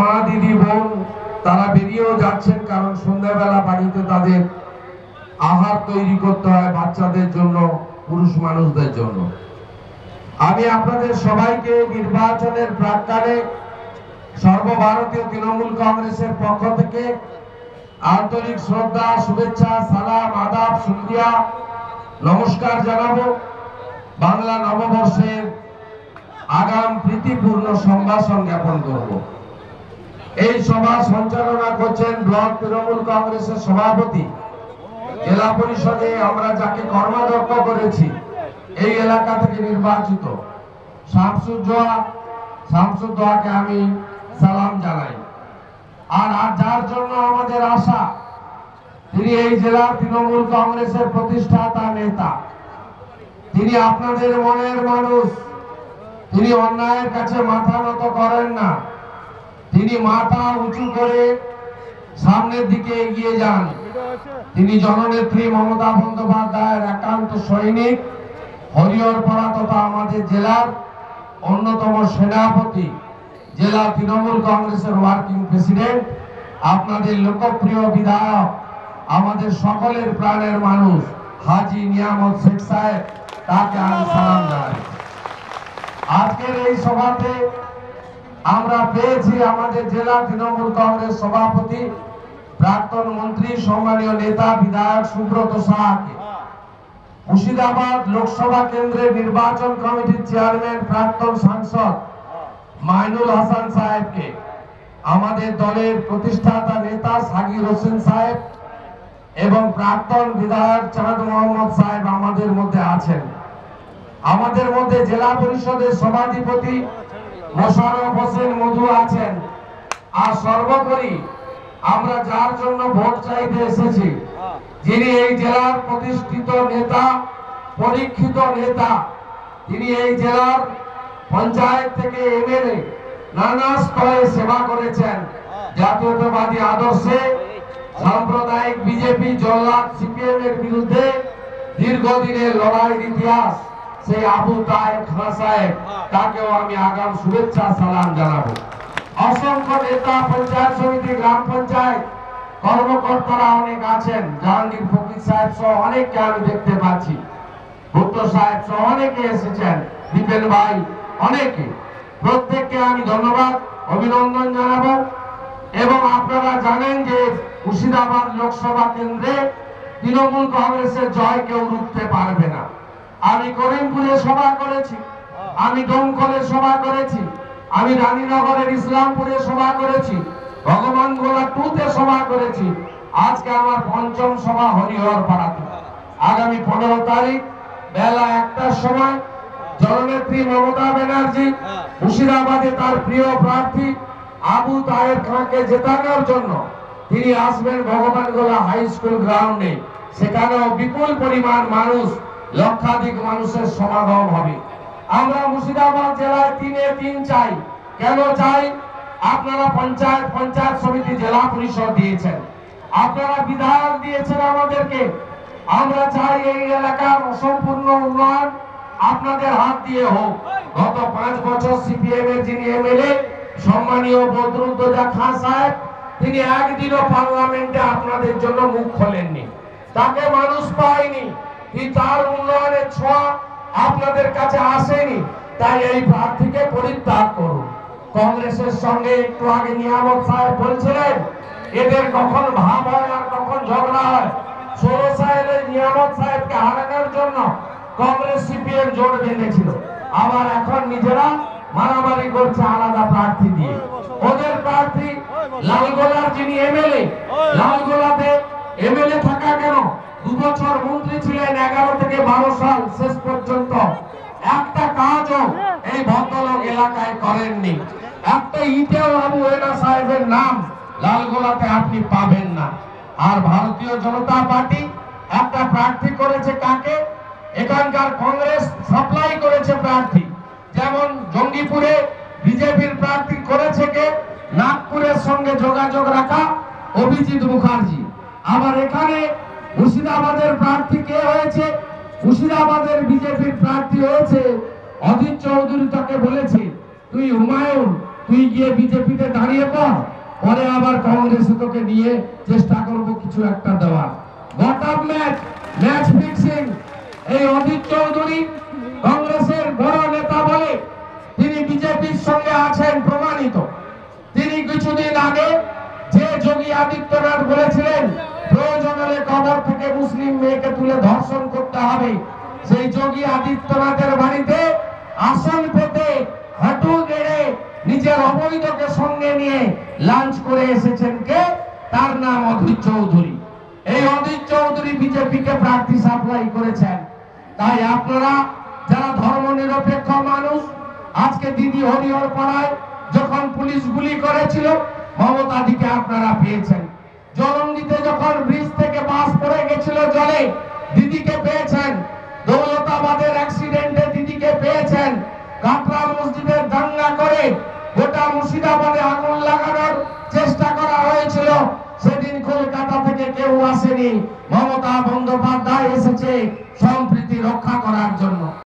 মা, দিদি, বোন, তারা বেরিয়েও যাচ্ছেন কারণ সন্ধ্যাবেলা বাড়িতে তাদের আহার তৈরি করতে হয় বাচ্চাদের জন্য, পুরুষ মানুষদের জন্য। আমি আপনাদের সবাইকে নির্বাচনের প্রাক্কালে সর্বভারতীয় তৃণমূল কংগ্রেসের পক্ষ থেকে আন্তরিক শ্রদ্ধা, শুভেচ্ছা, সালাম, আদাব, শুক্রিয়া নমস্কার জানাব। বাংলা নববর্ষের আগাম প্রীতিপূর্ণ সম্ভাষণ জ্ঞাপন করব। এই সভা সঞ্চালনা করছেন ব্লক তৃণমূল কংগ্রেসের সভাপতি। জেলা পরিষদে আমরা যাকে কর্মাধ্যক্ষ করেছি, এই এলাকা থেকে নির্বাচিত। শামসুজ্জোয়া আমি সালাম জানাই। আর আর যার জন্য আমাদের আশা, তিনি এই জেলার তৃণমূল কংগ্রেসের প্রতিষ্ঠাতা নেতা। তিনি আপনাদের মনের মানুষ। তিনি অন্যায়ের কাছে মাথা নত করেন না। তিনি মাথা উঁচু করে সামনের দিকে এগিয়ে যান। তিনি জননেত্রী মমতা বন্দ্যোপাধ্যায়ের একান্ত সৈনিক হরিহরপাড়া তথা আমাদের জেলার অন্যতম সেনাপতি, জেলা তৃণমূল কংগ্রেসের ওয়ার্কিং প্রেসিডেন্ট, আপনাদের লোকপ্রিয় বিধায়ক, আমাদের সকলের প্রাণের মানুষ, হাজি নিয়ামত শেখ সাহেব, তাকে আমি সালাম জানাই। আজকের এই সভাতে আমরা পেয়েছি আমাদের জেলা তৃণমূল কংগ্রেস সভাপতি, প্রাক্তন মন্ত্রী, সম্মানীয় নেতা, বিধায়ক সুব্রত সাহাকে। মুর্শিদাবাদ লোকসভা কেন্দ্রের নির্বাচন কমিটির চেয়ারম্যান, প্রাক্তন সাংসদ মাইনুল হাসান সাহেবকে। আমাদের দলের প্রতিষ্ঠাতা নেতা সাগির হোসেন সাহেব এবং প্রাক্তন বিধায়ক চাঁদ মোহাম্মদ সাহেব আমাদের মধ্যে আছেন। আমাদের মধ্যে জেলা পরিষদের সভাধিপতি মোশাররফ হোসেন মধু আছেন। আর সর্বোপরি আমরা যার জন্য ভোট চাইতে এসেছি, যিনি এই জেলার প্রতিষ্ঠিত নেতা, পরীক্ষিত নেতা, তিনি এই জেলার পঞ্চায়েত থেকে এমএলএ, নানা স্তরে সেবা করেছেন। জাতীয়তাবাদী আদর্শে, সাম্প্রদায়িক বিজেপি জল্লাদ সিপিএম এর বিরুদ্ধে দীর্ঘদিনের লড়াইয়ের ইতিহাস। সেই আবু তাহের খান সাহেব, তাকেও আমি আগাম শুভেচ্ছা, সালাম জানাব। অসংখ্য নেতা পঞ্চায়েত সমিতি, গ্রাম পঞ্চায়েত, কর্মকর্তারা অনেক আছেন। জাহাঙ্গীর ফকির সাহেব সহ অনেককে আমি দেখতে পাচ্ছি। ভুট্টো সাহেব সহ অনেকে এসেছেন। দীপেন ভাই, অনেকে। প্রত্যেককে আমি ধন্যবাদ, অভিনন্দন জানাব। এবং আপনারা জানেন যে মুর্শিদাবাদ লোকসভা কেন্দ্রে তৃণমূল কংগ্রেসের জয় কেউ রুখতে পারবে না। আমি করিমপুরে সভা করেছি। আমি দমকলে সভা করেছি। আমি রানীনগরের ইসলামপুরে সভা করেছি। ভগবান গোলা টুতে সভা করেছি। আজকে আমার পঞ্চম সভা হরিহর পাড়াতে। আগামী পনেরো তারিখ, বেলা একটার সময়, জননেত্রী মমতা ব্যানার্জি মুর্শিদাবাদে তার প্রিয় প্রার্থী আবু তাহের খাঁকে জেতানোর জন্য তিনি আসবেন ভগবান গোলা হাই স্কুল গ্রাউন্ডে। সেখানেও বিপুল পরিমাণ মানুষ লক্ষাধিক মানুষের সমাগম হবে। আমরা মুর্শিদাবাদ জেলায় তিনে তিন চাই। কেন চাই? আপনারা পঞ্চায়েত পঞ্চায়েত সমিতি, জেলা পরিষদ দিয়েছেন। আপনারা বিধায়ক দিয়েছেন আমাদেরকে। আমরা চাই এই এলাকার অসম্পূর্ণ উন্নয়ন আপনাদের হাত দিয়ে হোক। গত পাঁচ বছর সিপিএম এর যিনি এমএলএ সম্মানীয় বদরুদ্দোজা খান সাহেব, তিনি একদিনও পার্লামেন্টে আপনাদের জন্য মুখ খোলেননি। তাকে মানুষ পায়নি। কি উন্নয়নের ছোঁয়া আপনাদের কাছে আসেনি, তাই এই প্রার্থীকে পরিত্যাগ করুন। কংগ্রেসের সঙ্গে একটু আগে নিয়ামত সাহেব বলছিলেন, এদের কখন ভাব হয় আর কখন ঝগড়া হয়। ষোলো সাহেবের নিয়ামত সাহেবকে হারানোর জন্য কংগ্রেস সিপিএম জোট বেঁধেছিল। আবার এখন নিজেরা মারামারি করছে আলাদা প্রার্থী দিয়ে। এই ভদ্রলোক এলাকায় করেননি। একটা ইটেও আবু এনা সাহেবের নাম লালগোলাতে আপনি পাবেন না। আর ভারতীয় জনতা পার্টি একটা প্রার্থী করেছে কাকে? এখানকার কংগ্রেস সাপ্লাই করেছে প্রার্থী। যেমন জঙ্গিপুরে বিজেপির প্রার্থী করেছে কে? নাগপুরের সঙ্গে যোগাযোগ রাখা অভিজিৎ মুখার্জি। আবার এখানে মুর্শিদাবাদের প্রার্থী কে হয়েছে? মুর্শিদাবাদের বিজেপির প্রার্থী হয়েছে অজিত চৌধুরী তাকে বলেছে, তুই হুমায়ুন, তুই গিয়ে বিজেপিতে দাঁড়িয়ে পরে আবার কংগ্রেসে তোকে নিয়ে চেষ্টা করব কিছু একটা দেওয়ার। ম্যাচ ম্যাচ ফিক্সিং এই চৌধুরী কংগ্রেসের বড় নেতা বলে তিনি বিজেপির সঙ্গে আছেন প্রমাণিত। তিনি কিছুদিন আগে যে যোগী আদিত্যনাথ বলেছিলেন, প্রয়োজন হলে কবর থেকে মুসলিম মেয়েকে তুলে ধর্ষণ করতে হবে। সেই যোগী আদিত্যনাথের বাড়িতে আসন পেতে হাঁটু গেড়ে নিজের অবৈধকে সঙ্গে নিয়ে লাঞ্চ করে এসেছেন কে? তার নাম অধীর চৌধুরী। এই অধীর চৌধুরী বিজেপিকে প্রার্থী সাপ্লাই করেছেন। তাই আপনারা যারা ধর্ম নিরপেক্ষ মানুষ, আজকে দিদি হরিহর পাড়ায় যখন পুলিশ গুলি করেছিল মমতাদিকে আপনারা পেয়েছেন। গোটা মুর্শিদাবাদে আগুন লাগানোর চেষ্টা করা হয়েছিল। সেদিন কলকাতা থেকে কেউ আসেনি। মমতা বন্দ্যোপাধ্যায় এসেছে সম্প্রীতি রক্ষা করার জন্য।